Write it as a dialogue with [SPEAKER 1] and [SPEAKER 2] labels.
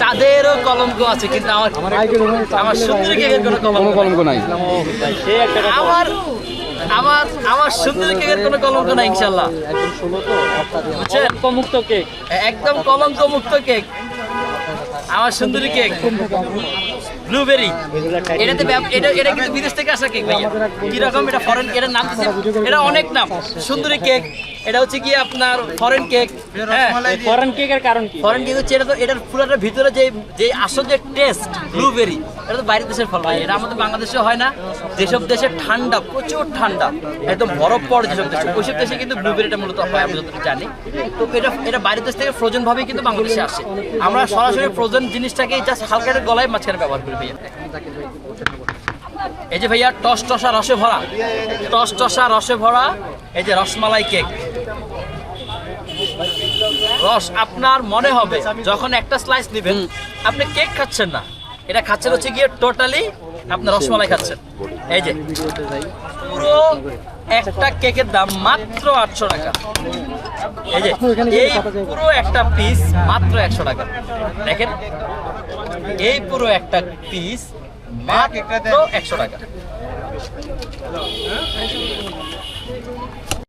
[SPEAKER 1] চাঁদেরও কলঙ্ক আছে কিন্তু আমার আমার সুন্দরী কেকের কোনো কলঙ্ক
[SPEAKER 2] নাই।
[SPEAKER 1] আমার আমার আমার সুন্দরী কেকের কোনো কলঙ্ক নাই ইনশাল্লাহ
[SPEAKER 3] মুক্ত কেক।
[SPEAKER 1] একদম কলঙ্ক মুক্ত কেক। আমার সুন্দরী কেক। ব্লুবেরি। এটাতে এটা এটা কিন্তু বিদেশ থেকে আসা কেক ভাইয়া। কীরকম এটা ফরেন এটার নাম এটা অনেক নাম। সুন্দরী কেক। এটা হচ্ছে কি আপনার ফরেন কেক হ্যাঁ
[SPEAKER 3] ফরেন কেকের কারণ কি?
[SPEAKER 1] ফরেন কেক হচ্ছে এটা তো এটার ফুলাটার ভিতরে যে যে আসল যে টেস্ট ব্লুবেরি এটা তো বাইরের দেশের ফল ভাই। এটা আমাদের বাংলাদেশে হয় না। যেসব দেশে ঠান্ডা প্রচুর ঠান্ডা একদম বরফ পড়ে যেসব দেশে। ওইসব দেশে কিন্তু ব্লুবেরিটা মূলত হয় আমি যতটুকু জানি। তো এটা এটা বাইরের দেশ থেকে ফ্রোজেন ভাবেই কিন্তু বাংলাদেশে আসে। আমরা সরাসরি ফ্রোজেন জিনিসটাকে জাস্ট হালকা গলায় মাঝখানে ব্যবহার করি ভাইয়া। এই যে ভাইয়া টস টসা রসে ভরা। টস টসা রসে ভরা এই যে রসমালাই কেক। রস আপনার মনে হবে যখন একটা স্লাইস নেবেন আপনি কেক খাচ্ছেন না। এটা খাচ্ছেন হচ্ছে গিয়ে টোটালি আপনি রসমালাই খাচ্ছেন। এই যে পুরো একটা কেকের দাম মাত্র আটশো টাকা। এই যে এই পুরো একটা পিস মাত্র একশো টাকা। দেখেন এই পুরো একটা পিস মাত্র একশো টাকা।